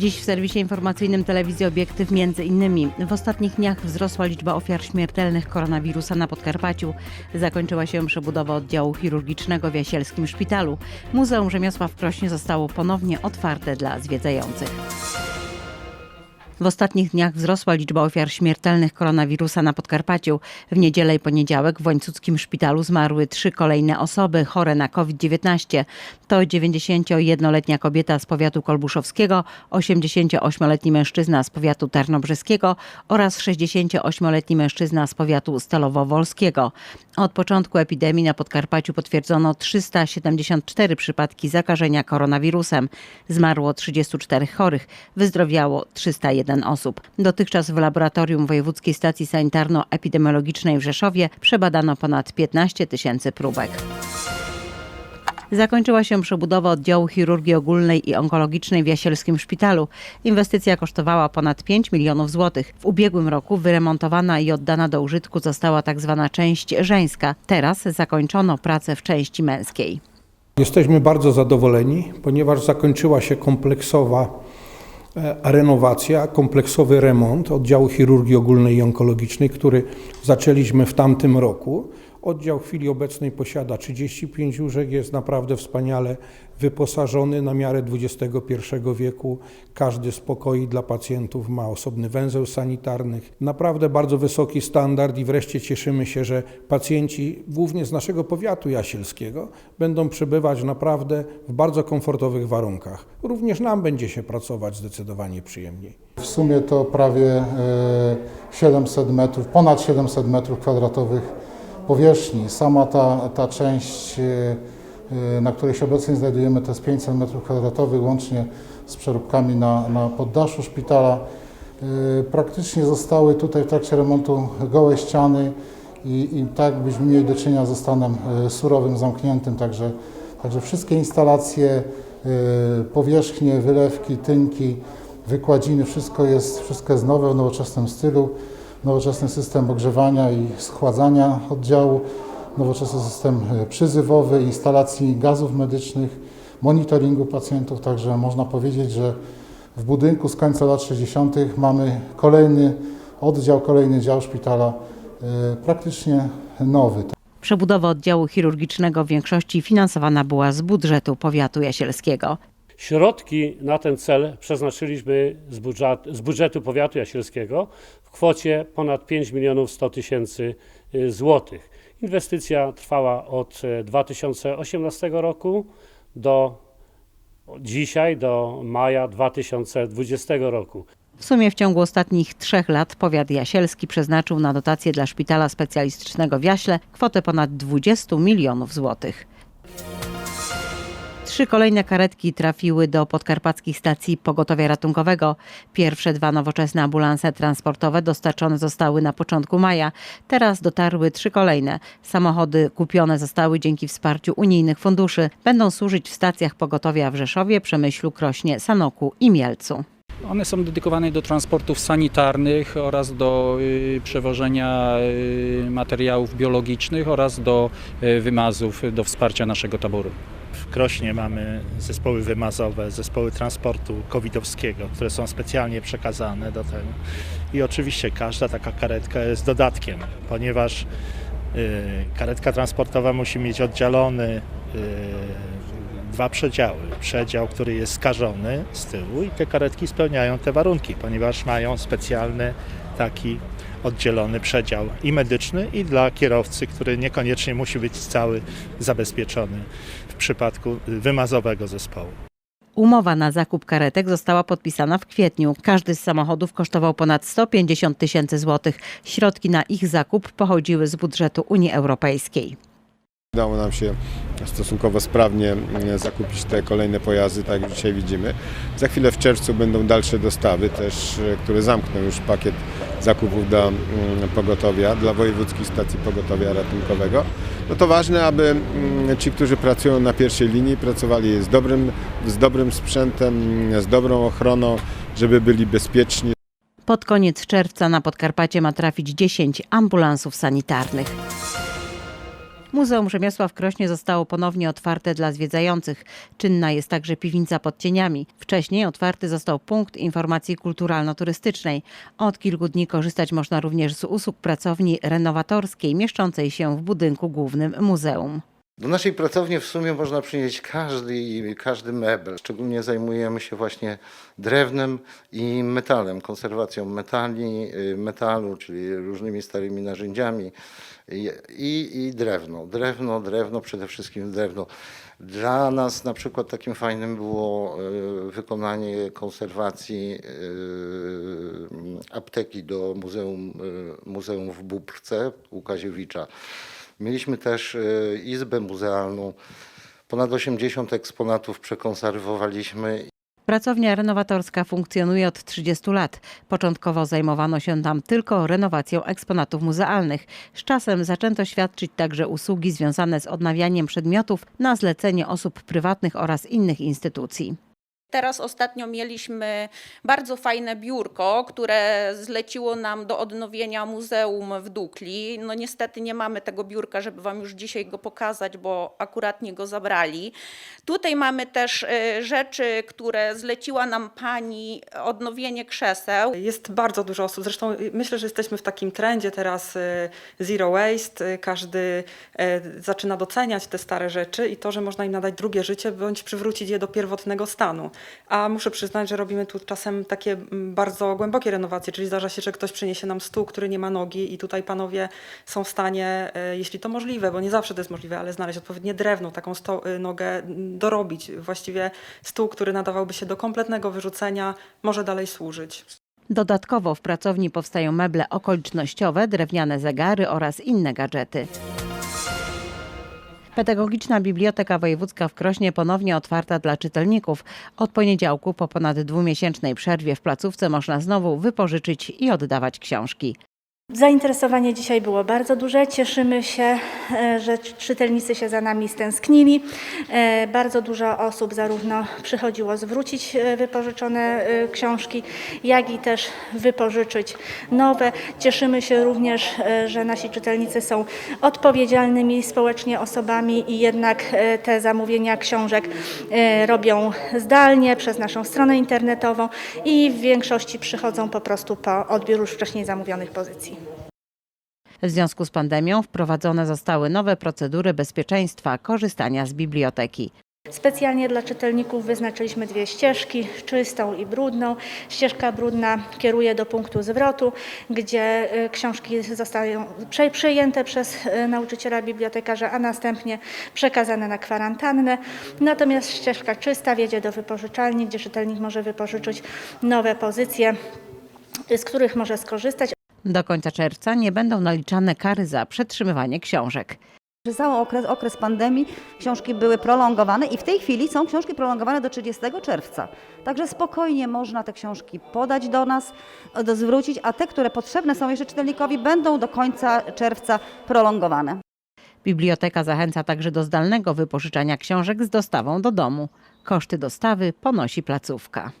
Dziś w serwisie informacyjnym telewizji Obiektyw między innymi w ostatnich dniach wzrosła liczba ofiar śmiertelnych koronawirusa na Podkarpaciu. Zakończyła się przebudowa oddziału chirurgicznego w Jasielskim Szpitalu. Muzeum Rzemiosła w Krośnie zostało ponownie otwarte dla zwiedzających. W ostatnich dniach wzrosła liczba ofiar śmiertelnych koronawirusa na Podkarpaciu. W niedzielę i poniedziałek w Łańcuckim Szpitalu zmarły trzy kolejne osoby chore na COVID-19. To 91-letnia kobieta z powiatu kolbuszowskiego, 88-letni mężczyzna z powiatu tarnobrzeskiego oraz 68-letni mężczyzna z powiatu stalowo-wolskiego. Od początku epidemii na Podkarpaciu potwierdzono 374 przypadki zakażenia koronawirusem. Zmarło 34 chorych, wyzdrowiało 301 osób. Dotychczas w laboratorium Wojewódzkiej Stacji Sanitarno-Epidemiologicznej w Rzeszowie przebadano ponad 15 tysięcy próbek. Zakończyła się przebudowa oddziału chirurgii ogólnej i onkologicznej w Jasielskim Szpitalu. Inwestycja kosztowała ponad 5 milionów złotych. W ubiegłym roku wyremontowana i oddana do użytku została tak zwana część żeńska. Teraz zakończono pracę w części męskiej. Jesteśmy bardzo zadowoleni, ponieważ zakończyła się kompleksowa renowacja, kompleksowy remont oddziału chirurgii ogólnej i onkologicznej, który zaczęliśmy w tamtym roku. Oddział w chwili obecnej posiada 35 łóżek, jest naprawdę wspaniale wyposażony na miarę XXI wieku. Każdy z pokoi dla pacjentów ma osobny węzeł sanitarny. Naprawdę bardzo wysoki standard i wreszcie cieszymy się, że pacjenci głównie z naszego powiatu jasielskiego będą przebywać naprawdę w bardzo komfortowych warunkach. Również nam będzie się pracować zdecydowanie przyjemniej. W sumie to prawie e, 700 metrów, ponad 700 metrów kwadratowych powierzchni. Sama ta, ta część, e, e, na której się obecnie znajdujemy, to jest 500 metrów kwadratowych, łącznie z przeróbkami na, na poddaszu szpitala. E, Praktycznie zostały tutaj w trakcie remontu gołe ściany i, i tak byśmy mieli do czynienia ze stanem surowym, zamkniętym, także, także wszystkie instalacje, powierzchnie, wylewki, tynki, wykładziny, wszystko jest, wszystko jest nowe w nowoczesnym stylu. Nowoczesny system ogrzewania i schładzania oddziału, nowoczesny system e, przyzywowy, instalacji gazów medycznych, monitoringu pacjentów, także można powiedzieć, że w budynku z końca lat 60. mamy kolejny oddział, kolejny dział szpitala e, praktycznie nowy. Przebudowa oddziału chirurgicznego w większości finansowana była z budżetu powiatu jasielskiego. Środki na ten cel przeznaczyliśmy z budżetu, z budżetu powiatu jasielskiego w kwocie ponad 5 milionów 100 tysięcy y, złotych. Inwestycja trwała od e, 2018 roku do dzisiaj, do maja 2020 roku. W sumie w ciągu ostatnich trzech lat powiat jasielski przeznaczył na dotacje dla szpitala specjalistycznego w Jaśle kwotę ponad 20 milionów złotych. Trzy kolejne karetki trafiły do podkarpackich stacji pogotowia ratunkowego. Pierwsze dwa nowoczesne ambulanse transportowe dostarczone zostały na początku maja. Teraz dotarły trzy kolejne. Samochody kupione zostały dzięki wsparciu unijnych funduszy. Będą służyć w stacjach pogotowia w Rzeszowie, Przemyślu, Krośnie, Sanoku i Mielcu. One są dedykowane do transportów sanitarnych oraz do y, przewożenia y, materiałów biologicznych oraz do y, wymazów do wsparcia naszego taboru. Krośnie mamy zespoły wymazowe, zespoły transportu covidowskiego, które są specjalnie przekazane do tego. I oczywiście każda taka karetka jest dodatkiem, ponieważ y, karetka transportowa musi mieć oddzielony y, dwa przedziały. Przedział, który jest skażony z tyłu i te karetki spełniają te warunki, ponieważ mają specjalny taki oddzielony przedział i medyczny i dla kierowcy, który niekoniecznie musi być cały zabezpieczony w przypadku wymazowego zespołu. Umowa na zakup karetek została podpisana w kwietniu. Każdy z samochodów kosztował ponad 150 tysięcy złotych. Środki na ich zakup pochodziły z budżetu Unii Europejskiej. Udało nam się stosunkowo sprawnie mm, zakupić te kolejne pojazdy, tak jak dzisiaj widzimy. Za chwilę w czerwcu będą dalsze dostawy też, e, które zamkną już pakiet zakupów dla mm, pogotowia, dla wojewódzkich stacji pogotowia ratunkowego. No to ważne, aby mm, ci, którzy pracują na pierwszej linii, pracowali z dobrym, z dobrym sprzętem, z dobrą ochroną, żeby byli bezpieczni. Pod koniec czerwca na Podkarpacie ma trafić 10 ambulansów sanitarnych. Muzeum Rzemiosła w Krośnie zostało ponownie otwarte dla zwiedzających. Czynna jest także piwnica pod cieniami. Wcześniej otwarty został punkt informacji kulturalno-turystycznej. Od kilku dni korzystać można również z usług pracowni renowatorskiej mieszczącej się w budynku głównym muzeum. Do naszej pracowni w sumie można przynieść każdy, każdy mebel. Szczególnie zajmujemy się właśnie drewnem i metalem, konserwacją metali, metalu, czyli różnymi starymi narzędziami i, i, drewno. Drewno, drewno, przede wszystkim drewno. Dla nas na przykład takim fajnym było y, wykonanie konserwacji y, apteki do Muzeum, y, muzeum w Bubrce Łukaziewicza. Mieliśmy też e, izbę muzealną. Ponad 80 eksponatów przekonserwowaliśmy Pracownia renowatorska funkcjonuje od 30 lat. Początkowo zajmowano się tam tylko renowacją eksponatów muzealnych. Z czasem zaczęto świadczyć także usługi związane z odnawianiem przedmiotów na zlecenie osób prywatnych oraz innych instytucji. Teraz ostatnio mieliśmy bardzo fajne biurko, które zleciło nam do odnowienia muzeum w Dukli. No niestety nie mamy tego biurka, żeby Wam już dzisiaj go pokazać, bo akuratnie go zabrali. Tutaj mamy też y, rzeczy, które zleciła nam pani odnowienie krzeseł. Jest bardzo dużo osób, zresztą y, myślę, że jesteśmy w takim trendzie teraz y, zero waste. Każdy zaczyna doceniać te stare rzeczy i to, że można im nadać drugie życie bądź przywrócić je do pierwotnego stanu. A muszę przyznać, że robimy tu czasem takie mm, bardzo głębokie renowacje, czyli zdarza się, że ktoś przyniesie nam stół, który nie ma nogi i tutaj panowie są w stanie, e, jeśli to możliwe, bo nie zawsze to jest możliwe, ale znaleźć odpowiednie drewno, taką y, nogę mm, dorobić. Właściwie stół, który nadawałby się do kompletnego wyrzucenia, może dalej służyć. Dodatkowo w pracowni powstają meble okolicznościowe, drewniane zegary oraz inne gadżety. Pedagogiczna Biblioteka Wojewódzka w Krośnie ponownie otwarta dla czytelników. Od poniedziałku po ponad dwumiesięcznej przerwie w placówce można znowu wypożyczyć i oddawać książki. Zainteresowanie dzisiaj było bardzo duże. Cieszymy się, e, że czytelnicy się za nami stęsknili. E, Bardzo dużo osób zarówno przychodziło zwrócić e, wypożyczone książki, jak i też wypożyczyć nowe. Cieszymy się również, że nasi czytelnicy są odpowiedzialnymi społecznie osobami i jednak te zamówienia książek robią zdalnie przez naszą stronę internetową i w większości przychodzą po prostu po odbiór już wcześniej zamówionych pozycji. W związku z pandemią wprowadzone zostały nowe procedury bezpieczeństwa korzystania z biblioteki. Specjalnie dla czytelników wyznaczyliśmy dwie ścieżki, czystą i brudną. Ścieżka brudna kieruje do punktu zwrotu, gdzie y, książki zostają prze- przejęte przez y, nauczyciela bibliotekarza, a następnie przekazane na kwarantannę. Natomiast ścieżka czysta wiedzie do wypożyczalni, gdzie czytelnik może wypożyczyć nowe pozycje, y, z których może skorzystać. Do końca czerwca nie będą naliczane kary za przetrzymywanie książek. Przez cały okres, okres pandemii książki były prolongowane i w tej chwili są książki prolongowane do 30 czerwca. Także spokojnie można te książki podać do nas, do zwrócić, a te, które potrzebne są jeszcze czytelnikowi, będą do końca czerwca prolongowane. Biblioteka zachęca także do zdalnego wypożyczania książek z dostawą do domu. Koszty dostawy ponosi placówka.